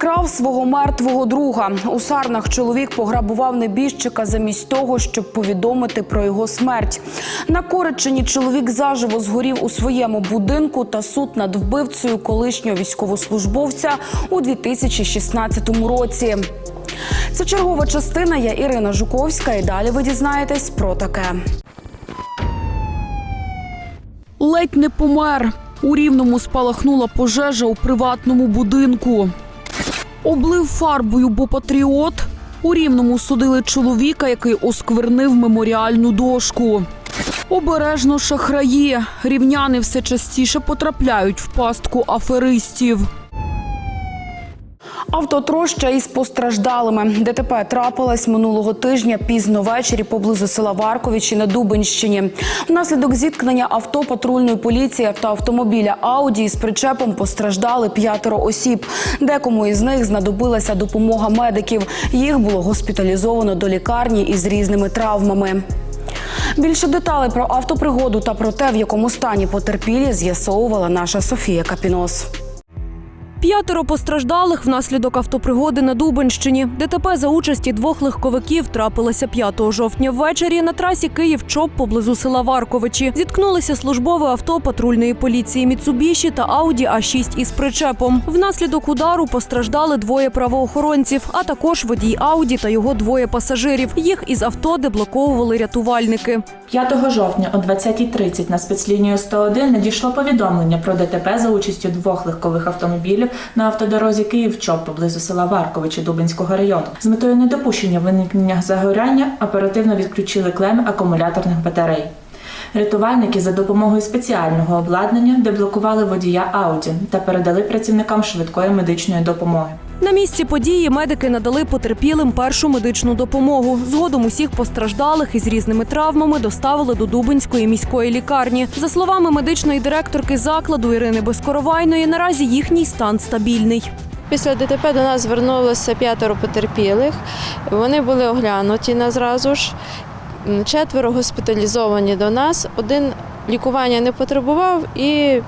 Обікрав свого мертвого друга. У Сарнах чоловік пограбував небіжчика замість того, щоб повідомити про його смерть. На Коричині чоловік заживо згорів у своєму будинку та суд над вбивцею колишнього військовослужбовця у 2016 році. Це чергова частина. Я Ірина Жуковська. І далі ви дізнаєтесь про таке. Ледь не помер. У рівному спалахнула пожежа у приватному будинку. Облив фарбою, бо патріот. У рівному судили чоловіка, який осквернив меморіальну дошку. Обережно шахраї. Рівняни все частіше потрапляють в пастку аферистів. Автотроща із постраждалими. ДТП трапилась минулого тижня пізно ввечері поблизу села Варковичі на Дубинщині. Внаслідок зіткнення авто патрульної поліції та автомобіля Ауді з причепом постраждали п'ятеро осіб. Декому із них знадобилася допомога медиків. Їх було госпіталізовано до лікарні із різними травмами. Більше деталей про автопригоду та про те, в якому стані потерпілі, з'ясовувала наша Софія Капінос. П'ятеро постраждалих внаслідок автопригоди на Дубенщині. ДТП за участі двох легковиків трапилося 5 жовтня ввечері на трасі Київ-Чоп поблизу села Варковичі. Зіткнулися службове авто патрульної поліції Міцубіші та Ауді А6 із причепом. Внаслідок удару постраждали двоє правоохоронців, а також водій Ауді та його двоє пасажирів. Їх із авто деблоковували рятувальники. 5 жовтня о 20.30 на спецлінію 101 надійшло повідомлення про ДТП за участю двох легкових автомобілів на автодорозі Київ-Чоп поблизу села Варковичі Дубинського району. З метою недопущення виникнення загоряння оперативно відключили клеми акумуляторних батарей. Рятувальники за допомогою спеціального обладнання деблокували водія Ауді та передали працівникам швидкої медичної допомоги. На місці події медики надали потерпілим першу медичну допомогу. Згодом усіх постраждалих із різними травмами доставили до Дубинської міської лікарні. За словами медичної директорки закладу Ірини Безкоровайної, наразі їхній стан стабільний. Після ДТП до нас звернулося п'ятеро потерпілих. Вони були оглянуті на зразу ж. Четверо госпіталізовані до нас. Один лікування не потребував і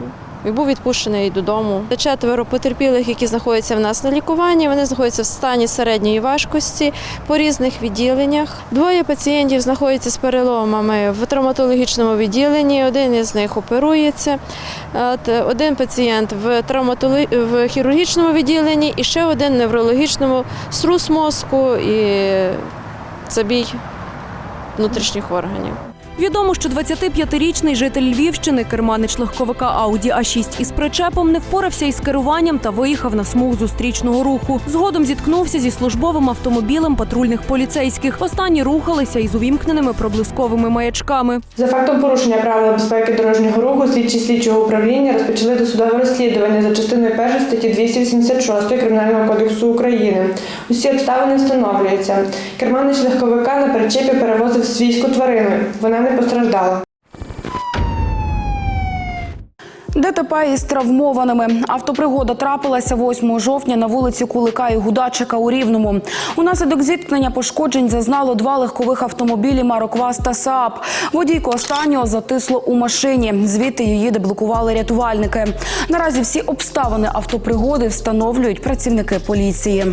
і був відпущений додому. Четверо потерпілих, які знаходяться в нас на лікуванні, вони знаходяться в стані середньої важкості по різних відділеннях. Двоє пацієнтів знаходяться з переломами в травматологічному відділенні. Один із них оперується. Один пацієнт в травматологі... в хірургічному відділенні і ще один в неврологічному струс мозку і забій внутрішніх органів. Відомо, що 25-річний житель Львівщини, керманич легковика Ауді А6 із причепом, не впорався із керуванням та виїхав на смуг зустрічного руху. Згодом зіткнувся зі службовим автомобілем патрульних поліцейських. Останні рухалися із увімкненими проблисковими маячками. За фактом порушення правил безпеки дорожнього руху слідчі слідчого управління розпочали досудове розслідування за частиною 1 статті 286 Кримінального кодексу України. Усі обставини встановлюються. Керманич легковика на причепі перевозив свійську тварину. Вона не постраждала. ДТП із травмованими. Автопригода трапилася 8 жовтня на вулиці Кулика і Гудачика у Рівному. Унаслідок зіткнення пошкоджень зазнало два легкових автомобілі марок ВАЗ та СААП. Водійку останнього затисло у машині. Звідти її деблокували рятувальники. Наразі всі обставини автопригоди встановлюють працівники поліції.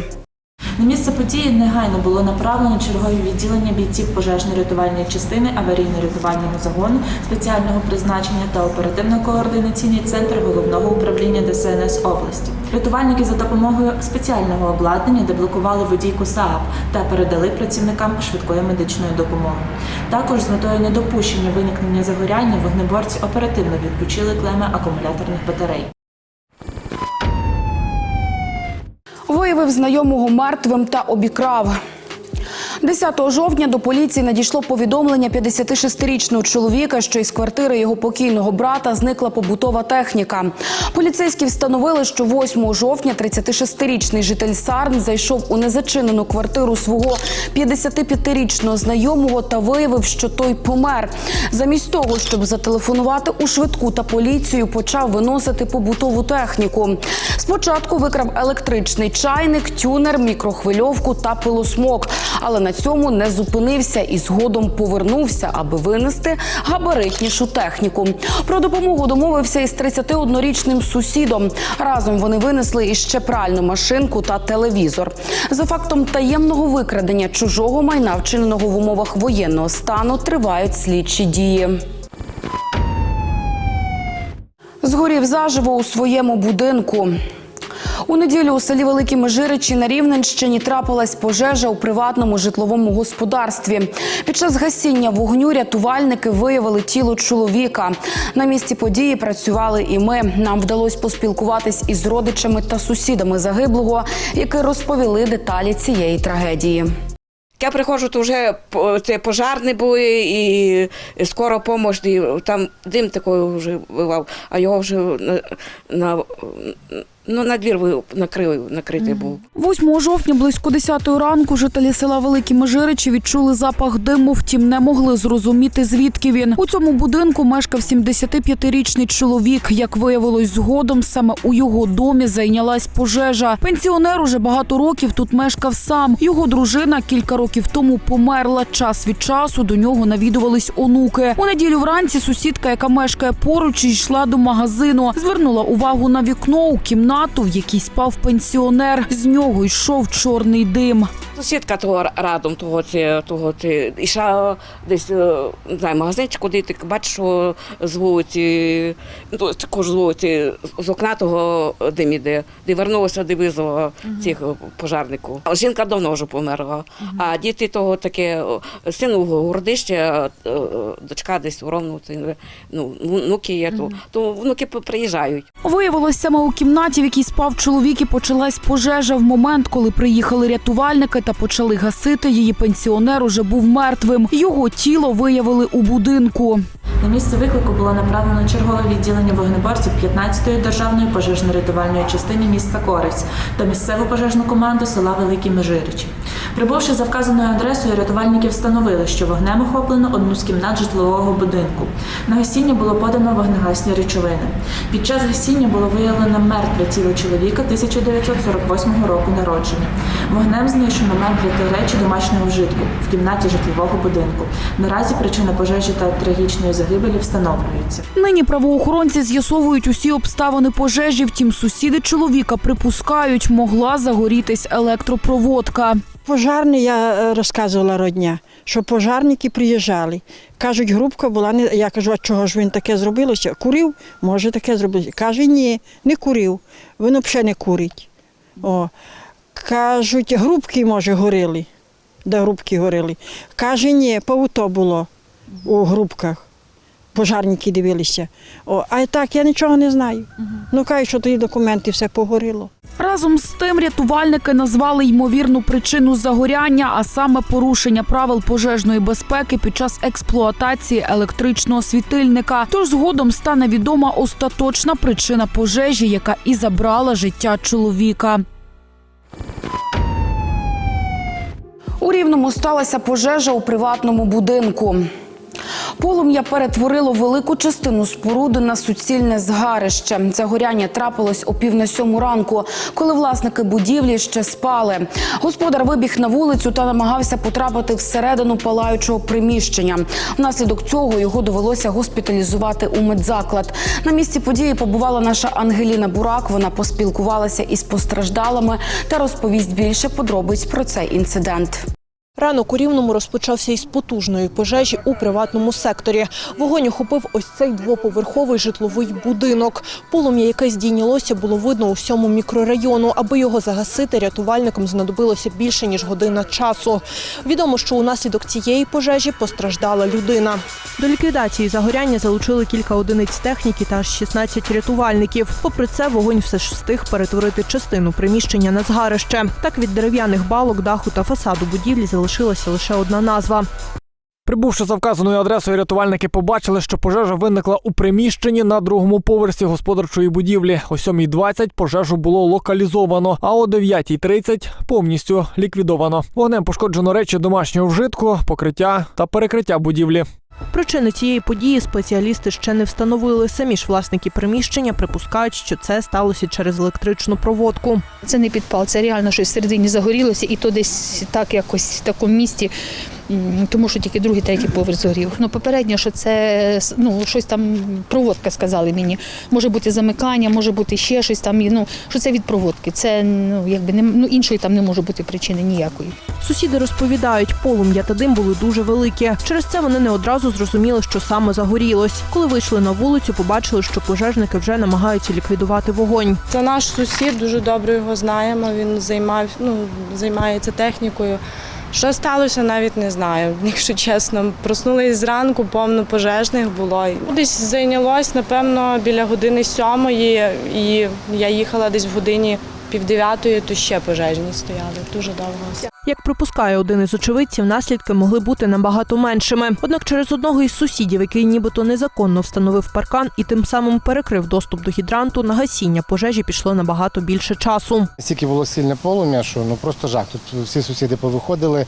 На місце події негайно було направлено чергові відділення бійців пожежно-рятувальної частини аварійно-рятувального загону спеціального призначення та оперативно-координаційний центр головного управління ДСНС області. Рятувальники за допомогою спеціального обладнання деблокували водійку СААП та передали працівникам швидкої медичної допомоги. Також з метою недопущення виникнення загоряння вогнеборці оперативно відключили клеми акумуляторних батарей. Виявив знайомого мертвим та обікрав. 10 жовтня до поліції надійшло повідомлення 56-річного чоловіка, що із квартири його покійного брата зникла побутова техніка. Поліцейські встановили, що 8 жовтня 36-річний житель Сарн зайшов у незачинену квартиру свого 55-річного знайомого та виявив, що той помер. Замість того, щоб зателефонувати у швидку та поліцію, почав виносити побутову техніку. Спочатку викрав електричний чайник, тюнер, мікрохвильовку та пилосмок. Але на цьому не зупинився і згодом повернувся, аби винести габаритнішу техніку. Про допомогу домовився із 31-річним сусідом. Разом вони винесли іще пральну машинку та телевізор. За фактом таємного викрадення чужого майна, вчиненого в умовах воєнного стану, тривають слідчі дії. Згорів заживо у своєму будинку. У неділю у селі Великі Межиричі на Рівненщині трапилась пожежа у приватному житловому господарстві. Під час гасіння вогню рятувальники виявили тіло чоловіка. На місці події працювали і ми. Нам вдалося поспілкуватись із родичами та сусідами загиблого, які розповіли деталі цієї трагедії. Я приходжу, то вже це пожарні були і скоро допомога, і там дим такий вже бував, а його вже на, на, ну, на двір накрили, накритий був. 8 жовтня близько 10 ранку жителі села Великі Межиричі відчули запах диму, втім не могли зрозуміти, звідки він. У цьому будинку мешкав 75-річний чоловік. Як виявилось згодом, саме у його домі зайнялась пожежа. Пенсіонер уже багато років тут мешкав сам. Його дружина кілька років тому померла. Час від часу до нього навідувались онуки. У неділю вранці сусідка, яка мешкає поруч, йшла до магазину. Звернула увагу на вікно у кімнату, в якій спав пенсіонер. З нього йшов чорний дим. Сусідка того радом, того це, того це, ішла десь, е, не знаю, магазинчик, куди ти бачиш, що з вулиці, ну, також з вулиці, з окна того дим іде. Де вернулася, де визвала цих е, пожарників. А Жінка давно вже померла, а діти того таке, е, син у городищі, а, е, дочка десь у Ровно, ну, внуки є, то, то внуки приїжджають. Виявилось, саме у кімнаті, в якій спав чоловік, і почалась пожежа. В момент, коли приїхали рятувальники та почали гасити, її пенсіонер уже був мертвим. Його тіло виявили у будинку. На місце виклику було направлено чергове відділення вогнеборців 15-ї державної пожежно-рятувальної частини міста Корець та місцеву пожежну команду села Великі Межиричі. Прибувши за вказаною адресою, рятувальники встановили, що вогнем охоплено одну з кімнат житлового будинку. На гасіння було подано вогнегасні речовини. Під час гасіння було виявлено мертве тіло чоловіка 1948 року народження. Вогнем знищено меблі та речі домашнього вжитку в кімнаті житлового будинку. Наразі причина пожежі та трагічної загибелі встановлюється. Нині правоохоронці з'ясовують усі обставини пожежі. Втім, сусіди чоловіка припускають, могла загорітись електропроводка. Пожарний я е, розказувала родня, що пожарники приїжджали. Кажуть, групка була не. Я кажу, а чого ж він таке зробилося? Курив? Може таке зробилося. Каже, ні, не курив. Він взагалі не курить. О. Кажуть, групки, може, горіли. Де групки горіли. Каже, ні, пауто було у групках. Пожарники дивилися. О, а так я нічого не знаю. Ну кажуть, що тоді документи все погоріло. Разом з тим рятувальники назвали ймовірну причину загоряння, а саме порушення правил пожежної безпеки під час експлуатації електричного світильника. Тож згодом стане відома остаточна причина пожежі, яка і забрала життя чоловіка. У Рівному сталася пожежа у приватному будинку. Полум'я перетворило велику частину споруди на суцільне згарище. Загоряння трапилось о пів на сьому ранку, коли власники будівлі ще спали. Господар вибіг на вулицю та намагався потрапити всередину палаючого приміщення. Внаслідок цього його довелося госпіталізувати у медзаклад. На місці події побувала наша Ангеліна Бурак. Вона поспілкувалася із постраждалими та розповість більше подробиць про цей інцидент. Ранок у Рівному розпочався із потужної пожежі у приватному секторі. Вогонь охопив ось цей двоповерховий житловий будинок. Полум'я, яке здійнялося, було видно у всьому мікрорайону. Аби його загасити, рятувальникам знадобилося більше ніж година часу. Відомо, що унаслідок цієї пожежі постраждала людина. До ліквідації загоряння залучили кілька одиниць техніки та аж 16 рятувальників. Попри це, вогонь все ж встиг перетворити частину приміщення на згарище. Так від дерев'яних балок, даху та фасаду будівлі залишилася лише одна назва. Прибувши за вказаною адресою, рятувальники побачили, що пожежа виникла у приміщенні на другому поверсі господарчої будівлі. О 7.20 пожежу було локалізовано, а о 9.30 повністю ліквідовано. Вогнем пошкоджено речі домашнього вжитку, покриття та перекриття будівлі. Причини цієї події спеціалісти ще не встановили. Самі ж власники приміщення припускають, що це сталося через електричну проводку. Це не підпал, це реально щось всередині загорілося, і то десь так якось в такому місці, тому що тільки другий, третій поверх згорів. Ну, попередньо, що це ну, щось там проводка сказали мені. Може бути замикання, може бути ще щось там. Ну, що це від проводки. Це ну, якби не ну, іншої там не може бути причини ніякої. Сусіди розповідають, полум'я та дим були дуже великі. Через це вони не одразу зрозуміли, що саме загорілось. Коли вийшли на вулицю, побачили, що пожежники вже намагаються ліквідувати вогонь. Це наш сусід, дуже добре його знаємо. Він займав, ну, займається технікою. Що сталося, навіть не знаю. Якщо чесно, проснулись зранку, повно пожежних було. Десь зайнялось, напевно, біля години сьомої, і я їхала десь в годині півдев'ятої, то ще пожежні стояли. Дуже довго. Як припускає один із очевидців, наслідки могли бути набагато меншими. Однак через одного із сусідів, який нібито незаконно встановив паркан і тим самим перекрив доступ до гідранту, на гасіння пожежі пішло набагато більше часу. Стільки було сильне полум'я, що ну просто жах. Тут всі сусіди повиходили.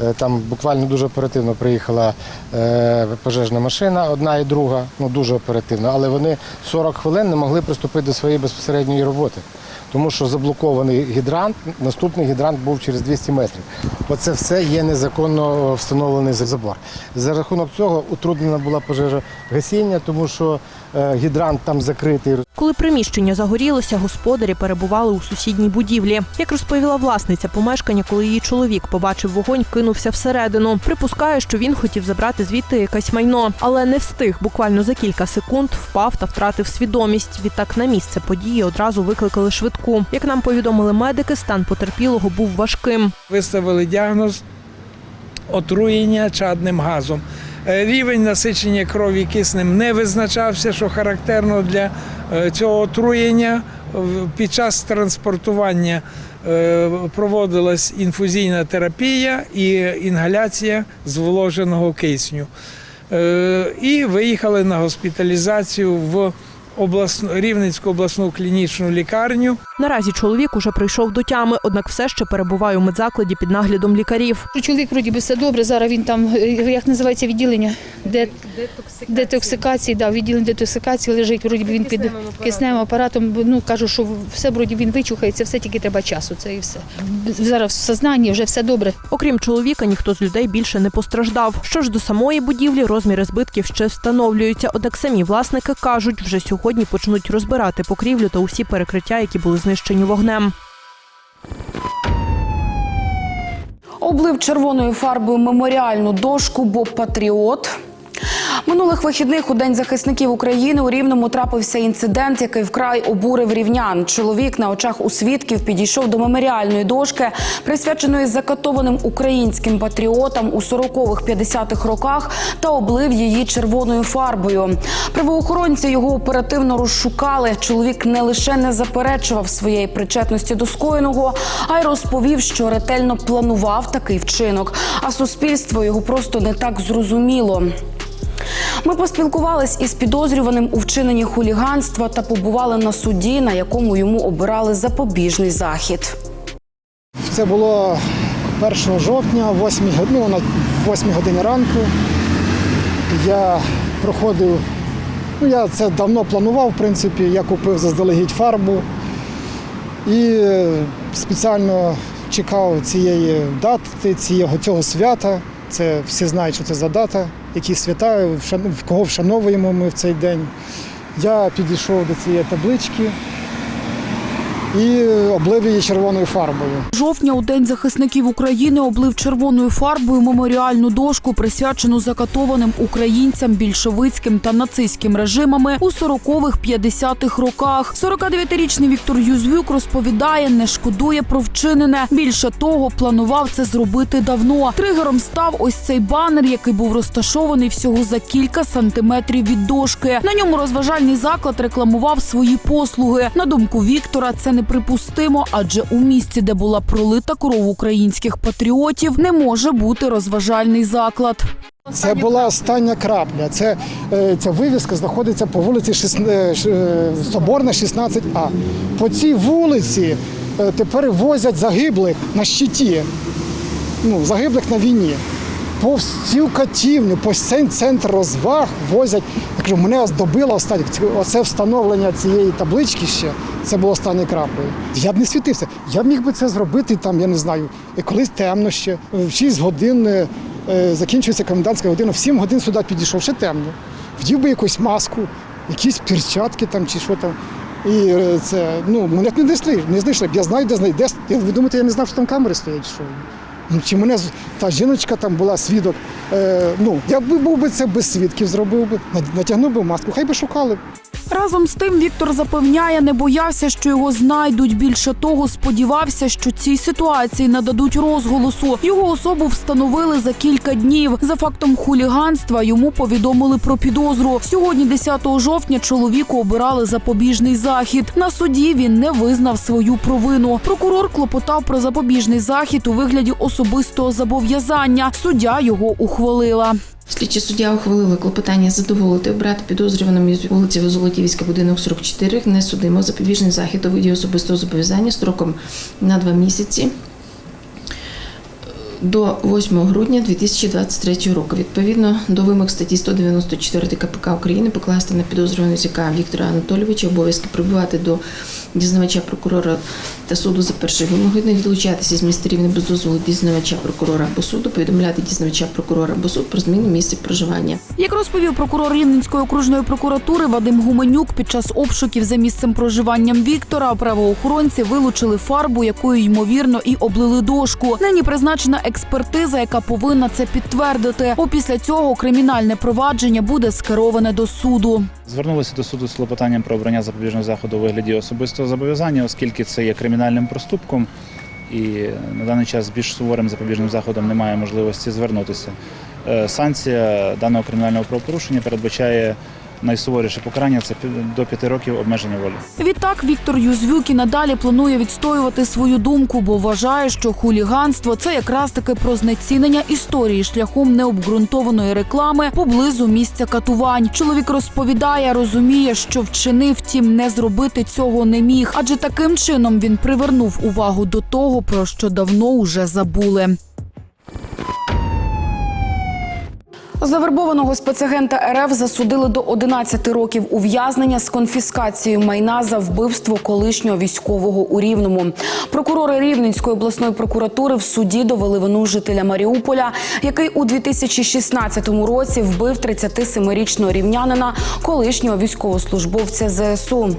е, Там буквально дуже оперативно приїхала е, пожежна машина, одна і друга, ну дуже оперативно, але вони 40 хвилин не могли приступити до своєї безпосередньої роботи. Тому що заблокований гідрант, наступний гідрант був через 200 метрів. Оце все є незаконно встановлений забор. За рахунок цього утруднена була пожежа гасіння, тому що гідрант там закритий. Коли приміщення загорілося, господарі перебували у сусідній будівлі. Як розповіла власниця помешкання, коли її чоловік побачив вогонь, кинувся всередину. Припускає, що він хотів забрати звідти якесь майно, але не встиг. Буквально за кілька секунд впав та втратив свідомість. Відтак на місце події одразу викликали швидку. Як нам повідомили медики, стан потерпілого був важким. виставили діагноз отруєння чадним газом. Е, Рівень насичення крові киснем не визначався, що характерно для е, цього отруєння. Під час транспортування е, проводилась інфузійна терапія і інгаляція зволоженого кисню. Е, І виїхали на госпіталізацію в обласну, Рівненську обласну клінічну лікарню. Наразі чоловік уже прийшов до тями, однак все ще перебуває у медзакладі під наглядом лікарів. Чоловік вроді би все добре. Зараз він там, е, як називається відділення? Де... Детоксикації, да, відділення детоксикації лежить, вроді би він під кисневим апаратом. Ну кажу, що все вроді він вичухається, все тільки треба часу. Це і все. Зараз в сознанні вже все добре. Окрім чоловіка, ніхто з людей більше не постраждав. Що ж до самої будівлі, розміри збитків ще встановлюються. Однак самі власники кажуть, вже сьогодні почнуть розбирати покрівлю та усі перекриття, які були знищені вогнем. Облив червоною фарбою меморіальну дошку бо Патріот. Минулих вихідних у День захисників України у Рівному трапився інцидент, який вкрай обурив рівнян. Чоловік на очах у свідків підійшов до меморіальної дошки, присвяченої закатованим українським патріотам у 40-х-50-х роках, та облив її червоною фарбою. Правоохоронці його оперативно розшукали. Чоловік не лише не заперечував своєї причетності до скоєного, а й розповів, що ретельно планував такий вчинок. А суспільство його просто не так зрозуміло. Ми поспілкувались із підозрюваним у вчиненні хуліганства та побували на суді, на якому йому обирали запобіжний захід. Це було 1 жовтня, 8, ну, на 8 годині ранку. Я проходив, ну я це давно планував, в принципі, я купив заздалегідь фарбу і спеціально чекав цієї дати, цього свята. Це всі знають, що це за дата, які свята, кого вшановуємо ми в цей день. Я підійшов до цієї таблички і облив її червоною фарбою. Жовтня у День захисників України облив червоною фарбою меморіальну дошку, присвячену закатованим українцям більшовицьким та нацистським режимами у 40-х, 50-х роках. 49-річний Віктор Юзвюк розповідає, не шкодує про вчинене. Більше того, планував це зробити давно. Тригером став ось цей банер, який був розташований всього за кілька сантиметрів від дошки. На ньому розважальний заклад рекламував свої послуги. На думку Віктора, це неприпустимо, адже у місці, де була пролита кров українських патріотів, не може бути розважальний заклад. Це була остання крапля. Це, е, ця вивіска знаходиться по вулиці е, е, Соборна, 16А. По цій вулиці тепер возять загиблих на щиті. Ну, загиблих на війні. Повз цю катівню, по цей центр розваг возять. Я кажу, мене добило останнє. Оце встановлення цієї таблички ще. Це було останньою краплею. Я б не світився. Я б міг би це зробити там, я не знаю, колись темно ще. В 6 годин е, е, закінчується комендантська година, в 7 годин сюди підійшов, ще темно. Вдів би якусь маску, якісь перчатки там чи що там. І е, це, ну, мене не знайшли, не знайшли. Я знаю, де знайти. Де, ви думаєте, я не знав, що там камери стоять? Що? Ну, чи мене та жіночка там була свідок. Е, ну, я б був би це без свідків, зробив би, натягнув би маску, хай би шукали. Разом з тим Віктор запевняє, не боявся, що його знайдуть. Більше того, сподівався, що цій ситуації нададуть розголосу. Його особу встановили за кілька днів. За фактом хуліганства йому повідомили про підозру. Сьогодні, 10 жовтня, чоловіку обирали запобіжний захід. На суді він не визнав свою провину. Прокурор клопотав про запобіжний захід у вигляді особистого зобов'язання. Суддя його ухвалила. Слідчі суддя ухвалили клопотання задоволити обрати підозрюваному із вулиці Золотівська, будинок 44, не судимо запобіжний захід у виді особистого зобов'язання строком на два місяці до 8 грудня 2023 року. Відповідно до вимог статті 194 КПК України покласти на підозрюваного язика Віктора Анатолійовича обов'язки прибувати до дізнавача прокурора та суду за першою вимогою, не відлучатися з міста Рівне без дозволу дізнавача прокурора або суду, повідомляти дізнавача прокурора або суд про зміну місця проживання. Як розповів прокурор Рівненської окружної прокуратури Вадим Гуменюк, під час обшуків за місцем проживанням Віктора правоохоронці вилучили фарбу, якою ймовірно і облили дошку. Нині призначена експертиза, яка повинна це підтвердити. Опісля цього кримінальне провадження буде скероване до суду. Звернулися до суду з клопотанням про обрання запобіжного заходу у вигляді особистого зобов'язання, оскільки це є кримінальним проступком, і на даний час більш суворим запобіжним заходом немає можливості звернутися. Е, Санкція даного кримінального правопорушення передбачає найсуворіше покарання це до п'яти років обмеження волі. Відтак Віктор Юзвюк і надалі планує відстоювати свою думку, бо вважає, що хуліганство це якраз таки про знецінення історії шляхом необґрунтованої реклами поблизу місця катувань. Чоловік розповідає, розуміє, що вчинив, втім не зробити цього не міг, адже таким чином він привернув увагу до того, про що давно уже забули. Завербованого спецагента РФ засудили до 11 років ув'язнення з конфіскацією майна за вбивство колишнього військового у Рівному. Прокурори Рівненської обласної прокуратури в суді довели вину жителя Маріуполя, який у 2016 році вбив 37-річного рівнянина, колишнього військовослужбовця ЗСУ.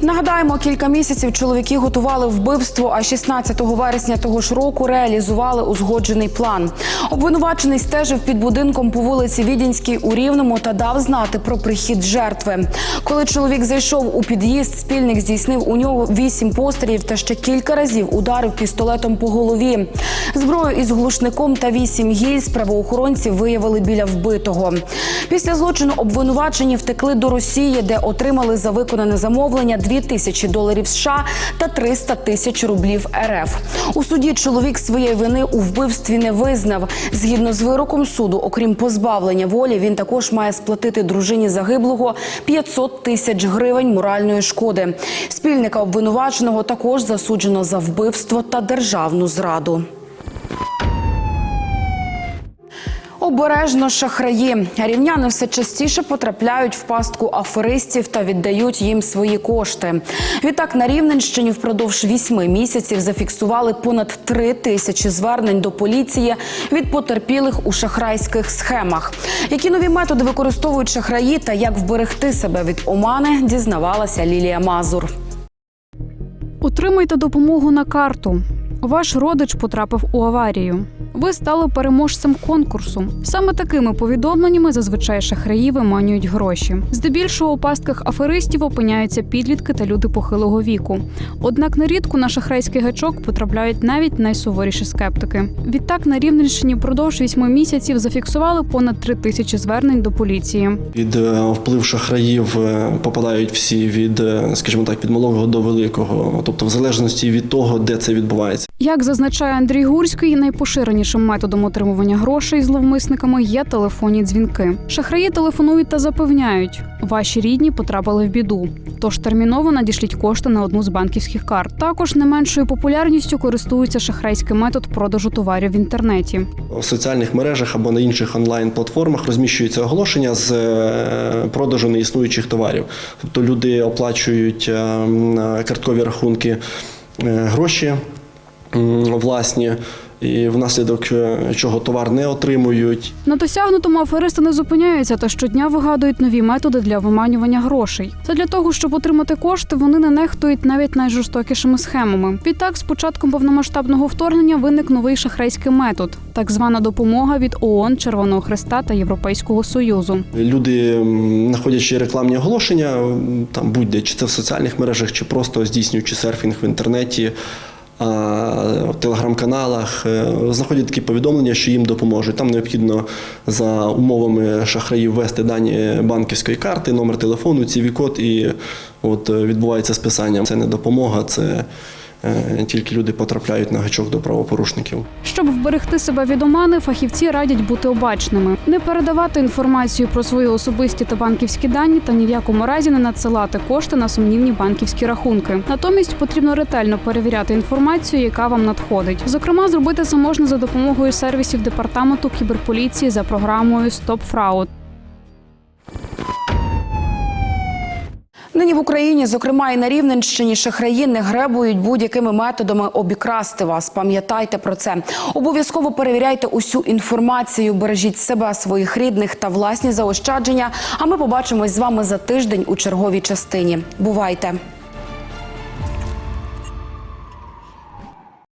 Нагадаємо, кілька місяців чоловіки готували вбивство, а 16 вересня того ж року реалізували узгоджений план. Обвинувачений стежив під будинком по вулиці Відінській у Рівному та дав знати про прихід жертви. Коли чоловік зайшов у під'їзд, спільник здійснив у нього вісім пострілів та ще кілька разів ударив пістолетом по голові. Зброю із глушником та вісім гільз правоохоронці виявили біля вбитого. Після злочину обвинувачені втекли до Росії, де отримали за виконане замовлення 2 тисячі доларів США та 300 тисяч рублів РФ. У суді чоловік своєї вини у вбивстві не визнав. Згідно з вироком суду, окрім позбавлення волі, він також має сплатити дружині загиблого 500 тисяч гривень моральної шкоди. Спільника обвинуваченого також засуджено за вбивство та державну зраду. Обережно шахраї. Рівняни все частіше потрапляють в пастку аферистів та віддають їм свої кошти. Відтак на Рівненщині впродовж вісьми місяців зафіксували понад три тисячі звернень до поліції від потерпілих у шахрайських схемах. Які нові методи використовують шахраї та як вберегти себе від омани, дізнавалася Лілія Мазур. Отримайте допомогу на карту. Ваш родич потрапив у аварію. Ви стали переможцем конкурсу. Саме такими повідомленнями зазвичай шахраї виманюють гроші. Здебільшого у пастках аферистів опиняються підлітки та люди похилого віку. Однак нерідко на шахрайський гачок потрапляють навіть найсуворіші скептики. Відтак на Рівненщині впродовж вісьми місяців зафіксували понад три тисячі звернень до поліції. Під е, вплив шахраїв е, попадають всі від, е, скажімо так, від малого до великого, тобто в залежності від того, де це відбувається. Як зазначає Андрій Гурський, найпоширенішим найпоширенішим методом отримування грошей зловмисниками є телефонні дзвінки. Шахраї телефонують та запевняють, ваші рідні потрапили в біду. Тож терміново надішліть кошти на одну з банківських карт. Також не меншою популярністю користується шахрайський метод продажу товарів в інтернеті. В соціальних мережах або на інших онлайн-платформах розміщуються оголошення з е, продажу неіснуючих товарів. Тобто люди оплачують е, карткові рахунки е, гроші власні, і внаслідок е, чого товар не отримують. На досягнутому аферисти не зупиняються та щодня вигадують нові методи для виманювання грошей. Це для того, щоб отримати кошти, вони не нехтують навіть найжорстокішими схемами. Відтак, з початком повномасштабного вторгнення виник новий шахрайський метод так звана допомога від ООН, Червоного Христа та Європейського Союзу. Люди, знаходячи рекламні оголошення, там будь-де, чи це в соціальних мережах, чи просто здійснюючи серфінг в інтернеті, в телеграм-каналах, е, знаходять такі повідомлення, що їм допоможуть. Там необхідно за умовами шахраїв ввести дані банківської карти, номер телефону, ціві-код, і от е, відбувається списання. Це не допомога, це тільки люди потрапляють на гачок до правопорушників. Щоб вберегти себе від омани, фахівці радять бути обачними, не передавати інформацію про свої особисті та банківські дані та ні в якому разі не надсилати кошти на сумнівні банківські рахунки. Натомість потрібно ретельно перевіряти інформацію, яка вам надходить. Зокрема, зробити це можна за допомогою сервісів департаменту кіберполіції за програмою Fraud. Нині в Україні, зокрема і на Рівненщині, шахраї не гребують будь-якими методами обікрасти вас. Пам'ятайте про це. Обов'язково перевіряйте усю інформацію, бережіть себе, своїх рідних та власні заощадження. А ми побачимось з вами за тиждень у черговій частині. Бувайте!